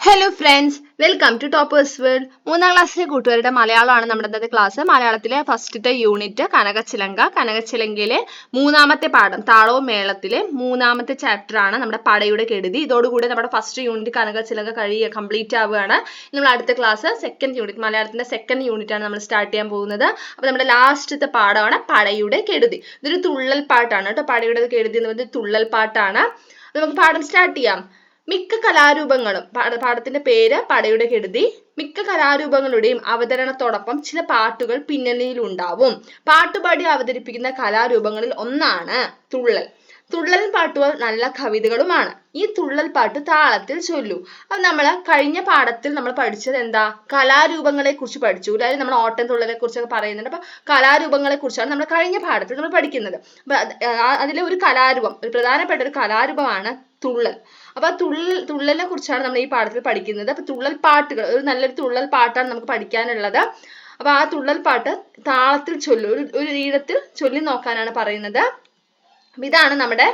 Hello friends welcome to toppers world മൂന്നാം ക്ലാസ്സിലെ കൂട്ടുകാരുടെ മലയാളമാണ് നമ്മുടെ ഇന്നത്തെ ക്ലാസ് മലയാളത്തിലെ ഫസ്റ്റത്തെ യൂണിറ്റ് കനകച്ചിലങ്ക. കനകച്ചിലങ്കയിലെ മൂന്നാമത്തെ പാഠം താളവും മേളത്തിലെ മൂന്നാമത്തെ ചാപ്റ്റർ ആണ് നമ്മുടെ പടയുടെ കെടുതി. ഇതോടുകൂടി നമ്മുടെ ഫസ്റ്റ് യൂണിറ്റ് കനകച്ചിലങ്ക കഴിയുക കംപ്ലീറ്റ് ആവുകയാണ്. നമ്മൾ അടുത്ത ക്ലാസ് സെക്കൻഡ് യൂണിറ്റ് മലയാളത്തിന്റെ സെക്കൻഡ് യൂണിറ്റ് ആണ് നമ്മൾ സ്റ്റാർട്ട് ചെയ്യാൻ പോകുന്നത്. അപ്പോൾ നമ്മുടെ ലാസ്റ്റത്തെ പാഠമാണ് പടയുടെ കെടുതി. ഇതൊരു തുള്ളൽ പാട്ടാണ് കേട്ടോ. പടയുടെ കെടുതി എന്ന് പറയുന്നത് തുള്ളൽ പാട്ടാണ്. നമുക്ക് പാഠം സ്റ്റാർട്ട് ചെയ്യാം. മിക്ക കലാരൂപങ്ങളും പാഠ പാഠത്തിന്റെ പേര് പടയുടെ കെടുതി മിക്ക കലാരൂപങ്ങളുടെയും അവതരണത്തോടൊപ്പം ചില പാട്ടുകൾ പിന്നണിയിലുണ്ടാവും. പാട്ടുപാടി അവതരിപ്പിക്കുന്ന കലാരൂപങ്ങളിൽ ഒന്നാണ് തുള്ളൽ. തുള്ളൽ പാട്ടുകൾ നല്ല കവിതകളുമാണ്. ഈ തുള്ളൽ പാട്ട് താളത്തിൽ ചൊല്ലു. അത് നമ്മൾ കഴിഞ്ഞ പാഠത്തിൽ നമ്മൾ പഠിച്ചത് എന്താ? കലാരൂപങ്ങളെ കുറിച്ച് പഠിച്ചു. അതായത് നമ്മൾ ഓട്ടം തുള്ളലെ കുറിച്ചൊക്കെ പറയുന്നുണ്ട്. അപ്പൊ കലാരൂപങ്ങളെ കുറിച്ചാണ് നമ്മൾ കഴിഞ്ഞ പാഠത്തിൽ നമ്മൾ പഠിക്കുന്നത്. അതിലെ ഒരു കലാരൂപം ഒരു പ്രധാനപ്പെട്ട ഒരു കലാരൂപമാണ് തുള്ളൽ. അപ്പൊ ആ തുള്ളൽ തുള്ളലിനെ കുറിച്ചാണ് നമ്മൾ ഈ പാഠത്തിൽ പഠിക്കുന്നത്. അപ്പൊ തുള്ളൽ പാട്ടുകൾ ഒരു നല്ലൊരു തുള്ളൽ പാട്ടാണ് നമുക്ക് പഠിക്കാനുള്ളത്. അപ്പൊ ആ തുള്ളൽ പാട്ട് താളത്തിൽ ചൊല്ലു ഒരു ഒരു ഈണത്തിൽ ചൊല്ലി നോക്കാനാണ് പറയുന്നത്. ഇതാണ് നമ്മുടെ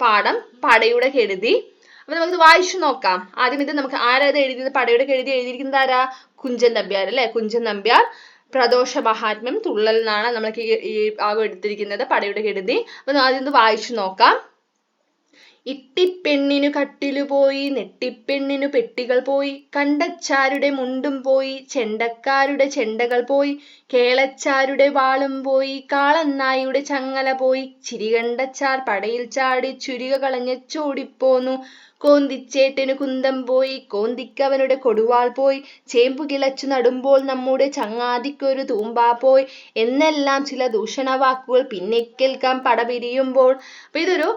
പാഠം പടയുടെ കെടുതി അപ്പൊ നമുക്ക് വായിച്ചു നോക്കാം. ആദ്യം ഇത് നമുക്ക് ആരാ ഇത് എഴുതിയത്? പടയുടെ കെഴുതി എഴുതിയിരിക്കുന്നത് ആരാ? കുഞ്ചൻ നമ്പ്യാർ അല്ലെ? കുഞ്ചൻ നമ്പ്യാർ. പ്രദോഷ മഹാത്മ്യം തുള്ളൽ എന്നാണ് നമ്മൾക്ക് ഈ ഭാഗം എടുത്തിരിക്കുന്നത് പടയുടെ കെടുതി അപ്പൊ ആദ്യം ഇത് വായിച്ചു നോക്കാം. ഇട്ടിപ്പെണ്ണിനു കട്ടിലു പോയി നെട്ടിപ്പെണ്ണിനു പെട്ടികൾ പോയി കണ്ടച്ചാരുടെ മുണ്ടും പോയി ചെണ്ടക്കാരുടെ ചെണ്ടകൾ പോയി കേളച്ചാരുടെ വാളും പോയി കാളന്നായുടെ ചങ്ങല പോയി ചിരികണ്ടച്ചാർ പടയിൽ ചാടി ചുരിക കളഞ്ഞ് ചോടിപ്പോന്നു കോന്തിച്ചേട്ടന് കുന്തം പോയി കോന്തിക്കവനുടെ കൊടുവാൾ പോയി ചേമ്പു കിളച്ചു നടുമ്പോൾ നമ്മുടെ ചങ്ങാതിക്കൊരു തൂമ്പാ പോയി എന്നെല്ലാം ചില ദൂഷണവാക്കുകൾ പിന്നെ കേൾക്കാം പടപിരിയുമ്പോൾ. അപ്പോൾ അപ്പൊ ഇതൊരു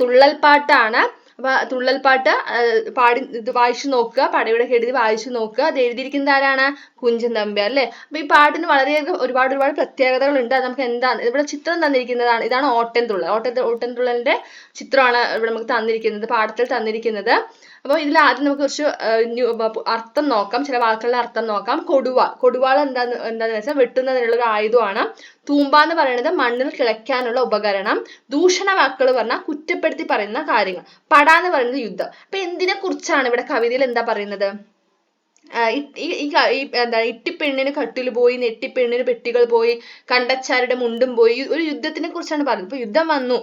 തുള്ളൽ പാട്ടാണ് അപ്പൊ തുള്ളൽ പാട്ട് പാടി ഇത് വായിച്ചു നോക്കുക പടയുടെ കെടുതി വായിച്ചു നോക്കുക. അത് എഴുതിയിരിക്കുന്നത് ആരാണ്? കുഞ്ചൻ നമ്പ്യാർ അല്ലെ? അപ്പൊ ഈ പാട്ടിന് വളരെയധികം ഒരുപാട് ഒരുപാട് പ്രത്യേകതകൾ ഉണ്ട് അത് നമുക്ക് എന്താണ്? ഇവിടെ ചിത്രം തന്നിരിക്കുന്നതാണ്. ഇതാണ് ഓട്ടൻ തുള്ളൽ ഓട്ടൻ ഓട്ടൻ തുള്ളലിന്റെ ചിത്രമാണ് ഇവിടെ നമുക്ക് തന്നിരിക്കുന്നത് പാഠത്തിൽ തന്നിരിക്കുന്നത്. അപ്പോൾ ഇതിൽ ആദ്യം നമുക്ക് കുറച്ച് അർത്ഥം നോക്കാം. ചില വാക്കുകളുടെ അർത്ഥം നോക്കാം. കൊടുവ കൊടുവാൾ എന്താന്ന് എന്താന്ന് വെച്ചാൽ വെട്ടുന്നതിനുള്ള ഒരു ആയുധമാണ്. തൂമ്പ എന്ന് പറയുന്നത് മണ്ണിൽ കിളയ്ക്കാനുള്ള ഉപകരണം. ദൂഷണ വാക്കുകൾ പറഞ്ഞാൽ കുറ്റപ്പെടുത്തി പറയുന്ന കാര്യങ്ങൾ. പട എന്ന് പറയുന്നത് യുദ്ധം. അപ്പൊ എന്തിനെ കുറിച്ചാണ് ഇവിടെ കവിതയിൽ എന്താ പറയുന്നത്? എന്താ ഇട്ടിപ്പെണ്ണിന് കട്ടിൽ പോയി നെട്ടിപ്പെണ്ണിന് പെട്ടികൾ പോയി കണ്ടച്ചാരുടെ മുണ്ടും പോയി ഒരു യുദ്ധത്തിനെ കുറിച്ചാണ് പറയുന്നത് ഇപ്പൊ യുദ്ധം വന്നു.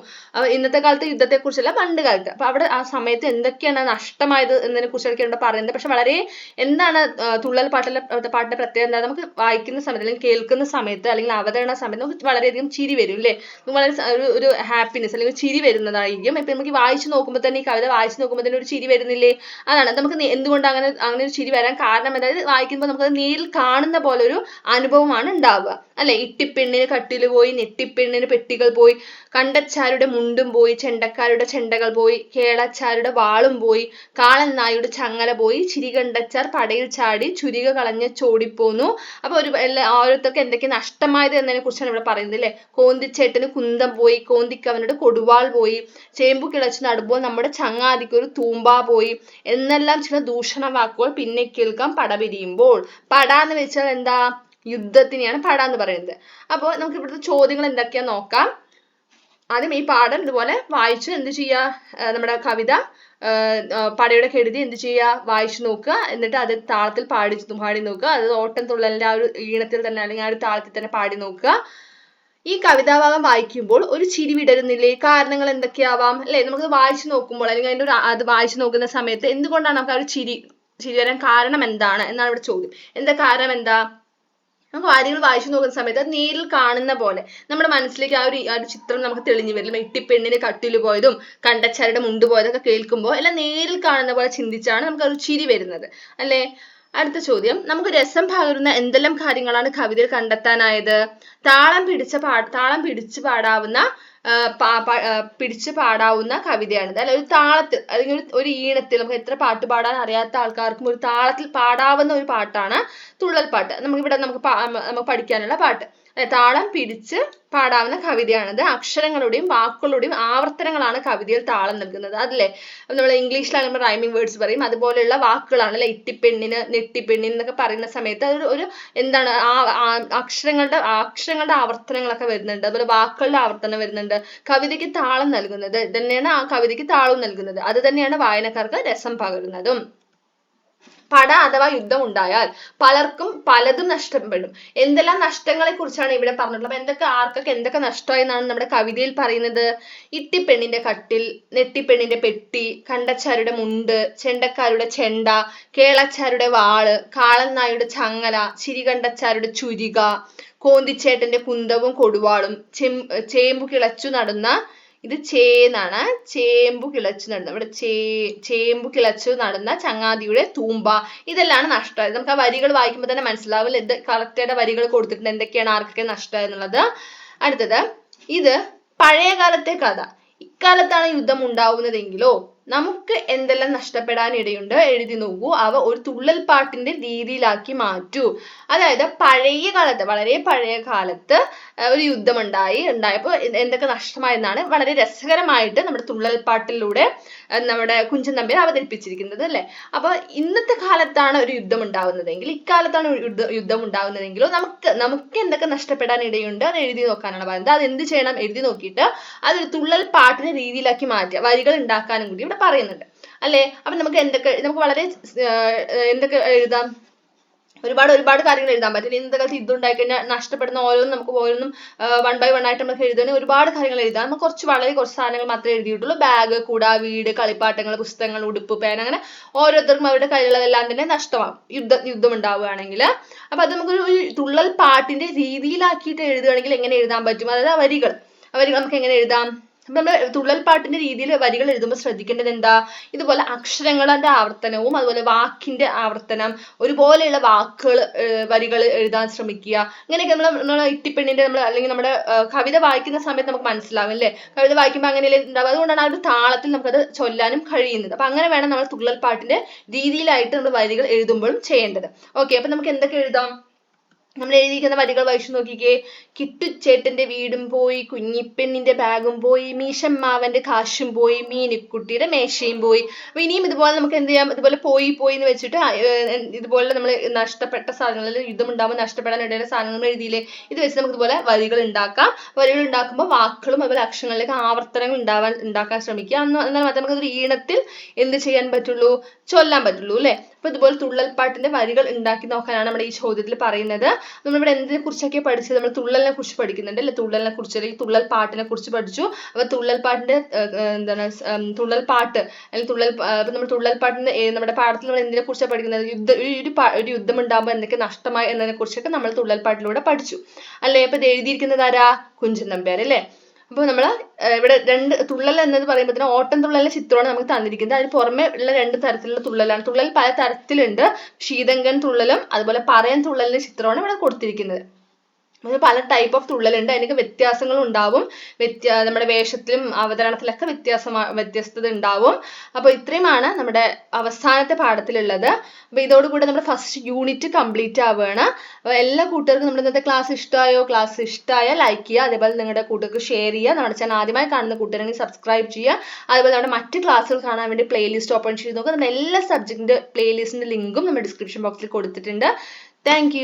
ഇന്നത്തെ കാലത്തെ യുദ്ധത്തെ കുറിച്ചല്ല പണ്ട് കാലത്ത്. അപ്പൊ അവിടെ ആ സമയത്ത് എന്തൊക്കെയാണ് നഷ്ടമായത് എന്നതിനെ കുറിച്ചൊക്കെ ഇവിടെ പറയുന്നത്. പക്ഷെ വളരെ എന്താണ് തുള്ളൽ പാട്ടിലെ പാട്ടിന്റെ പ്രത്യേകത എന്താ? നമുക്ക് വായിക്കുന്ന സമയത്ത് അല്ലെങ്കിൽ കേൾക്കുന്ന സമയത്ത് അല്ലെങ്കിൽ അവതരണ സമയത്ത് നമുക്ക് വളരെയധികം ചിരി വരും അല്ലേ? വളരെ ഒരു ഒരു ഹാപ്പിനെസ് അല്ലെങ്കിൽ ചിരി വരുന്നതായിരിക്കും. ഇപ്പൊ നമുക്ക് വായിച്ചു നോക്കുമ്പോൾ തന്നെ ഈ കവിത വായിച്ചു നോക്കുമ്പോൾ തന്നെ ഒരു ചിരി വരുന്നില്ലേ? അതാണ്. നമുക്ക് എന്തുകൊണ്ട് അങ്ങനെ അങ്ങനെ ഒരു ചിരി വരാൻ കാരണം അതായത് വായിക്കുമ്പോൾ നമുക്ക് നേരിൽ കാണുന്ന പോലെ ഒരു അനുഭവമാണ് ഉണ്ടാവുക. അല്ലെ? ഇട്ടിപ്പെണ്ണിന് കട്ടിൽ പോയി നെട്ടിപ്പെണ്ണിന് പെട്ടികൾ പോയി കണ്ടച്ചാരുടെ മുണ്ടും പോയി ചെണ്ടക്കാരുടെ ചെണ്ടകൾ പോയി കേളച്ചാരുടെ വാളും പോയി കാളൻ നായുടെ ചങ്ങല പോയി ചിരികണ്ടച്ചാർ പടയിൽ ചാടി ചുരിക കളഞ്ഞ് ചോടിപ്പോന്നു അപ്പൊ ഒരു ഓരോരുത്തർക്ക് എന്തൊക്കെ നഷ്ടമായത് എന്നതിനെ കുറിച്ചാണ് ഇവിടെ പറയുന്നത് അല്ലെ? കോന്തിച്ചേട്ടന് കുന്തം പോയി കോന്തിക്കവനോട് കൊടുവാൾ പോയി ചേമ്പു കിളച്ച് നടുമ്പോൾ നമ്മുടെ ചങ്ങാതിക്ക് ഒരു തൂമ്പ പോയി എന്നെല്ലാം ചില ദൂഷണ വാക്കുകൾ പിന്നെ കേൾക്കാം. പട പിരിയുമ്പോൾ പട എന്ന് വെച്ചാൽ എന്താ? യുദ്ധത്തിനെയാണ് പട എന്ന് പറയുന്നത്. അപ്പോൾ നമുക്ക് ഇവിടുത്തെ ചോദ്യങ്ങൾ എന്തൊക്കെയാ നോക്കാം. ആദ്യം ഈ പാഠം ഇതുപോലെ വായിച്ച് എന്ത് ചെയ്യുക നമ്മുടെ കവിത പടയുടെ കെടുതി എന്ത് ചെയ്യുക വായിച്ചു നോക്കുക. എന്നിട്ട് അത് താളത്തിൽ പാടി പാടി നോക്കുക. അത് ഓട്ടം തുള്ളലിന്റെ ആ ഒരു ഈണത്തിൽ തന്നെ അല്ലെങ്കിൽ ആ ഒരു താളത്തിൽ തന്നെ പാടി നോക്കുക. ഈ കവിതാഭാഗം വായിക്കുമ്പോൾ ഒരു ചിരി വിടരുന്നില്ലേ? കാരണങ്ങൾ എന്തൊക്കെയാവാം? അല്ലെ? നമുക്ക് വായിച്ചു നോക്കുമ്പോൾ അല്ലെങ്കിൽ അതിന്റെ ഒരു അത് വായിച്ചു നോക്കുന്ന സമയത്ത് എന്തുകൊണ്ടാണ് നമുക്ക് ആ ഒരു ചിരി ചിരി വരാൻ കാരണം എന്താണ് എന്നാണ് ഇവിടെ ചോദ്യം. എന്താ കാരണം എന്താ? നമുക്ക് കാര്യങ്ങൾ വായിച്ചു നോക്കുന്ന സമയത്ത് അത് നേരിൽ കാണുന്ന പോലെ നമ്മുടെ മനസ്സിലേക്ക് ആ ഒരു ആ ഒരു ചിത്രം നമുക്ക് തെളിഞ്ഞു വരും. ഇട്ടിപ്പെണ്ണിന് കട്ടിൽ പോയതും കണ്ടച്ചാരുടെ മുണ്ട് പോയതൊക്കെ കേൾക്കുമ്പോൾ എല്ലാം നേരിൽ കാണുന്ന പോലെ ചിന്തിച്ചാണ് നമുക്ക് ഒരു ചിരി വരുന്നത്. അല്ലേ? അടുത്ത ചോദ്യം. നമുക്ക് രസം പകരുന്ന എന്തെല്ലാം കാര്യങ്ങളാണ് കവിതയിൽ കണ്ടെത്താനായത്? താളം പിടിച്ച പാ താളം പിടിച്ച് പാടാവുന്ന പിടിച്ച് പാടാവുന്ന കവിതയാണ് അല്ല ഒരു താളത്തിൽ അല്ലെങ്കിൽ ഒരു- ഈണത്തിൽ നമുക്ക് എത്ര പാട്ട് പാടാൻ അറിയാത്ത ആൾക്കാർക്കും ഒരു താളത്തിൽ പാടാവുന്ന ഒരു പാട്ടാണ് തുള്ളൽ പാട്ട്. നമുക്ക് ഇവിടെ നമുക്ക് നമുക്ക് പഠിക്കാനുള്ള പാട്ട്. താളം പിടിച്ച് പാടാവുന്ന കവിതയാണത്. അക്ഷരങ്ങളുടെയും വാക്കുകളുടെയും ആവർത്തനങ്ങളാണ് കവിതയിൽ താളം നൽകുന്നത്. അതല്ലേ? നമ്മൾ ഇംഗ്ലീഷിലാണ് നമ്മൾ റൈമിംഗ് വേർഡ്സ് പറയും. അതുപോലെയുള്ള വാക്കുകളാണ് അല്ലെ? ഇട്ടിപ്പെണ്ണിന് നെട്ടിപ്പെണ്ണിന് എന്നൊക്കെ പറയുന്ന സമയത്ത് അതൊരു ഒരു എന്താണ് ആ അക്ഷരങ്ങളുടെ അക്ഷരങ്ങളുടെ ആവർത്തനങ്ങളൊക്കെ വരുന്നുണ്ട്. അതുപോലെ വാക്കുകളുടെ ആവർത്തനം വരുന്നുണ്ട്. കവിതയ്ക്ക് താളം നൽകുന്നത് തന്നെയാണ് ആ കവിതയ്ക്ക് താളവും നൽകുന്നത്. അത് തന്നെയാണ് വായനക്കാർക്ക് രസം പകരുന്നതും. പട അഥവാ യുദ്ധം ഉണ്ടായാൽ പലർക്കും പലതും നഷ്ടപ്പെടും. എന്തെല്ലാം നഷ്ടങ്ങളെ കുറിച്ചാണ് ഇവിടെ പറഞ്ഞിട്ടുള്ളത്? അപ്പൊ എന്തൊക്കെ ആർക്കൊക്കെ എന്തൊക്കെ നഷ്ടമായി എന്നാണ് നമ്മുടെ കവിതയിൽ പറയുന്നത്? ഇട്ടിപ്പെണ്ണിന്റെ കട്ടിൽ നെട്ടിപ്പെണ്ണിന്റെ പെട്ടി കണ്ടച്ചാരുടെ മുണ്ട് ചെണ്ടക്കാരുടെ ചെണ്ട കേളച്ചാരുടെ വാൾ കാളൻ നായുടെ ചങ്ങല ചിരികണ്ടച്ചാരുടെ ചുരിക കോന്തിച്ചേട്ടന്റെ കുന്തവും കൊടുവാളും ചെം ചേമ്പു കിളച്ചു നടന്ന ഇത് ചേന്നാണ് ചേമ്പു കിളച്ചു നടന്ന ഇവിടെ ചേ ചേമ്പു കിളച്ചു നടന്ന ചങ്ങാതിയുടെ തൂമ്പ. ഇതെല്ലാം നഷ്ടമായത് നമുക്ക് ആ വരികൾ വായിക്കുമ്പോൾ തന്നെ മനസ്സിലാവില്ല ഇത് കറക്റ്റായിട്ട് വരികൾ കൊടുത്തിട്ടുണ്ട് എന്തൊക്കെയാണ് ആർക്കൊക്കെ നഷ്ടമായത് എന്നുള്ളത്. അടുത്തത് ഇത് പഴയകാലത്തെ കഥ. ഇക്കാലത്താണ് യുദ്ധം ഉണ്ടാവുന്നതെങ്കിലോ നമുക്ക് എന്തെല്ലാം നഷ്ടപ്പെടാൻ ഇടയുണ്ട് എഴുതി നോക്കൂ. അവ ഒരു തുള്ളൽ പാട്ടിന്റെ രീതിയിലാക്കി മാറ്റൂ. അതായത് പഴയ കാലത്ത് വളരെ പഴയ കാലത്ത് ഒരു യുദ്ധം ഉണ്ടായി. ഉണ്ടായപ്പോൾ എന്ത് എന്തൊക്കെ നഷ്ടമായെന്നാണ് വളരെ രസകരമായിട്ട് നമ്മുടെ തുള്ളൽ പാട്ടിലൂടെ നമ്മുടെ കുഞ്ചൻ നമ്പ്യാർ അവതരിപ്പിച്ചിരിക്കുന്നത് അല്ലേ? അപ്പൊ ഇന്നത്തെ കാലത്താണ് ഒരു യുദ്ധം ഉണ്ടാവുന്നതെങ്കിൽ ഇക്കാലത്താണ് യുദ്ധം ഉണ്ടാവുന്നതെങ്കിലോ നമുക്ക് നമുക്ക് എന്തൊക്കെ നഷ്ടപ്പെടാൻ ഇടയുണ്ട് അത് എഴുതി നോക്കാനാണ് പറയുന്നത്. അത് എന്ത് ചെയ്യണം? എഴുതി നോക്കിയിട്ട് അതൊരു തുള്ളൽ പാട്ടിന്റെ രീതിയിലാക്കി മാറ്റുക. വരികൾ ഉണ്ടാക്കാനും കൂടി. ഇവിടെ പറയുന്നുണ്ട്. അല്ലേ? അപ്പൊ നമുക്ക് എന്തൊക്കെ നമുക്ക് വളരെ എന്തൊക്കെ എഴുതാം? ഒരുപാട് ഒരുപാട് കാര്യങ്ങൾ എഴുതാൻ പറ്റും ഇന്നത്തെ കാലത്ത് ഉണ്ടായി കഴിഞ്ഞാൽ നഷ്ടപ്പെടുന്ന ഓരോന്നും നമുക്ക് ഓരോന്നും വൺ ബൈ വൺ ആയിട്ട് നമുക്ക് എഴുതുകയാണെങ്കിൽ ഒരുപാട് കാര്യങ്ങൾ എഴുതാം. നമുക്ക് കുറച്ച് വളരെ കുറച്ച് സാധനങ്ങൾ മാത്രമേ എഴുതിയിട്ടുള്ളൂ. ബാഗ് കുട വീട് കളിപ്പാട്ടങ്ങൾ പുസ്തകങ്ങൾ ഉടുപ്പ് പേന അങ്ങനെ ഓരോരുത്തർക്കും അവരുടെ കയ്യിലുള്ളതെല്ലാം തന്നെ നഷ്ടമാകും യുദ്ധ യുദ്ധം ഉണ്ടാവുകയാണെങ്കിൽ. അപ്പൊ അത് നമുക്ക് ഒരു തുള്ളൽ പാട്ടിന്റെ രീതിയിലാക്കിയിട്ട് എഴുതുകയാണെങ്കിൽ എങ്ങനെ എഴുതാൻ പറ്റും? അതായത് വരികൾ. വരികൾ നമുക്ക് എങ്ങനെ എഴുതാം? നമ്മൾ തുള്ളൽ പാട്ടിന്റെ രീതിയിൽ വരികൾ എഴുതുമ്പോൾ ശ്രദ്ധിക്കേണ്ടത് എന്താ? ഇതുപോലെ അക്ഷരങ്ങളുടെ ആവർത്തനവും അതുപോലെ വാക്കിന്റെ ആവർത്തനം ഒരുപോലെയുള്ള വാക്കുകൾ വരികൾ എഴുതാൻ ശ്രമിക്കുക. ഇങ്ങനെയൊക്കെ നമ്മൾ നമ്മൾ ഇട്ടിപ്പെണ്ണിന്റെ നമ്മൾ അല്ലെങ്കിൽ നമ്മുടെ കവിത വായിക്കുന്ന സമയത്ത് നമുക്ക് മനസ്സിലാവും അല്ലേ? കവിത വായിക്കുമ്പോൾ അങ്ങനെയല്ലേ ഉണ്ടാവും അതുകൊണ്ടാണ് ആ ഒരു താളത്തിൽ നമുക്കത് ചൊല്ലാനും കഴിയുന്നത്. അപ്പൊ അങ്ങനെ വേണം നമ്മൾ തുള്ളൽ പാട്ടിന്റെ രീതിയിലായിട്ട് നമ്മൾ വരികൾ എഴുതുമ്പോഴും ചെയ്യേണ്ടത്. ഓക്കെ അപ്പൊ നമുക്ക് എന്തൊക്കെ എഴുതാം? നമ്മൾ എഴുതിയിരിക്കുന്ന വരികൾ വായിച്ചു നോക്കിക്കേ. കിട്ടുച്ചേട്ടന്റെ വീടും പോയി കുഞ്ഞിപ്പെണ്ണിന്റെ ബാഗും പോയി മീശമ്മാവന്റെ കാശും പോയി മീനിക്കുട്ടിയുടെ മേശയും പോയി. അപ്പൊ ഇനിയും ഇതുപോലെ നമുക്ക് എന്ത് ചെയ്യാം? ഇതുപോലെ പോയി പോയി എന്ന് വെച്ചിട്ട് ഇതുപോലെ നമ്മൾ നഷ്ടപ്പെട്ട സാധനങ്ങളിൽ യുദ്ധം ഉണ്ടാകുമ്പോൾ നഷ്ടപ്പെടാൻ ഇടയുള്ള സാധനങ്ങൾ എഴുതിയില്ലേ? ഇത് വെച്ച് നമുക്ക് ഇതുപോലെ വരികൾ ഉണ്ടാക്കാം. വരികൾ ഉണ്ടാക്കുമ്പോൾ വാക്കുകളും അതുപോലെ അക്ഷരങ്ങളിലേക്ക് ആവർത്തനങ്ങൾ ഉണ്ടാവാൻ ഉണ്ടാക്കാൻ ശ്രമിക്കുക. എന്നാൽ മാത്രമേ നമുക്ക് ഒരു ഈണത്തിൽ എന്ത് ചെയ്യാൻ പറ്റുള്ളൂ? ചൊല്ലാൻ പറ്റുള്ളൂ അല്ലേ? അപ്പൊ ഇതുപോലെ തുള്ളൽപ്പാട്ടിന്റെ വരികൾ ഉണ്ടാക്കി നോക്കാനാണ് നമ്മുടെ ഈ ചോദ്യത്തിൽ പറയുന്നത്. നമ്മളിവിടെ എന്തിനെ കുറിച്ചൊക്കെ പഠിച്ചത് നമ്മൾ തുള്ളലിനെ കുറിച്ച് പഠിക്കുന്നുണ്ട് അല്ലെ? തുള്ളലിനെ കുറിച്ച് അല്ലെങ്കിൽ തുള്ളൽ പാട്ടിനെ കുറിച്ച് പഠിച്ചു. അപ്പൊ തുള്ളൽപ്പാട്ടിന്റെ എന്താണ് തുള്ളൽപ്പാട്ട് അല്ലെങ്കിൽ തുള്ളൽ അപ്പൊ നമ്മൾ തുള്ളൽപ്പാട്ടിന് നമ്മുടെ പാഠത്തിൽ നമ്മൾ എന്തിനെ കുറിച്ചാണ് പഠിക്കുന്നത്? യുദ്ധ ഒരു ഒരു യുദ്ധം ഉണ്ടാകുമ്പോൾ എന്തൊക്കെ നഷ്ടമായി എന്നതിനെ കുറിച്ചൊക്കെ നമ്മൾ തുള്ളൽപ്പാട്ടിലൂടെ പഠിച്ചു. അല്ലേ? അപ്പൊ ഇത് എഴുതിയിരിക്കുന്നത് ആരാ? കുഞ്ചൻ നമ്പ്യാർ അല്ലേ? അപ്പൊ നമ്മൾ ഇവിടെ രണ്ട് തുള്ളൽ എന്നത് പറയുമ്പോൾ ഓട്ടം തുള്ളലിന്റെ ചിത്രമാണ് നമുക്ക് തന്നിരിക്കുന്നത്. അതിന് പുറമെ ഉള്ള രണ്ട് തരത്തിലുള്ള തുള്ളലാണ്. തുള്ളൽ പല തരത്തിലുണ്ട്. ശീതങ്കൻ തുള്ളലും അതുപോലെ പറയൻ തുള്ളലിന്റെ ചിത്രമാണ് ഇവിടെ കൊടുത്തിരിക്കുന്നത്. അങ്ങനെ പല ടൈപ്പ് ഓഫ് തുള്ളലുണ്ട്. അതിനൊക്കെ വ്യത്യാസങ്ങൾ ഉണ്ടാവും വ്യത്യാ നമ്മുടെ വേഷത്തിലും അവതരണത്തിലൊക്കെ വ്യത്യാസമാ വ്യത്യസ്തത ഉണ്ടാവും അപ്പോൾ ഇത്രയുമാണ് നമ്മുടെ അവസാനത്തെ പാഠത്തിലുള്ളത്. അപ്പോൾ ഇതോടുകൂടി നമ്മുടെ ഫസ്റ്റ് യൂണിറ്റ് കംപ്ലീറ്റ് ആവുകയാണ്. അപ്പോൾ എല്ലാ കൂട്ടുകാർക്കും നമ്മുടെ ഇന്നത്തെ ക്ലാസ് ഇഷ്ടമായോ ക്ലാസ് ഇഷ്ടമായാൽ ലൈക്ക് ചെയ്യുക. അതേപോലെ നിങ്ങളുടെ കൂട്ടുകാർക്ക് ഷെയർ ചെയ്യുക. നമ്മുടെ ചാനൽ ആദ്യമായി കാണുന്ന കൂട്ടുകാരെങ്കിൽ സബ്സ്ക്രൈബ് ചെയ്യുക. അതേപോലെ നമ്മുടെ മറ്റ് ക്ലാസ്സുകൾ കാണാൻ വേണ്ടി പ്ലേലിസ്റ്റ് ഓപ്പൺ ചെയ്ത് നോക്കുക. നമ്മുടെ എല്ലാ സബ്ജക്റ്റിന്റെ പ്ലേലിസ്റ്റിന്റെ ലിങ്കും നമ്മുടെ ഡിസ്ക്രിപ്ഷൻ ബോക്സിൽ കൊടുത്തിട്ടുണ്ട്. താങ്ക്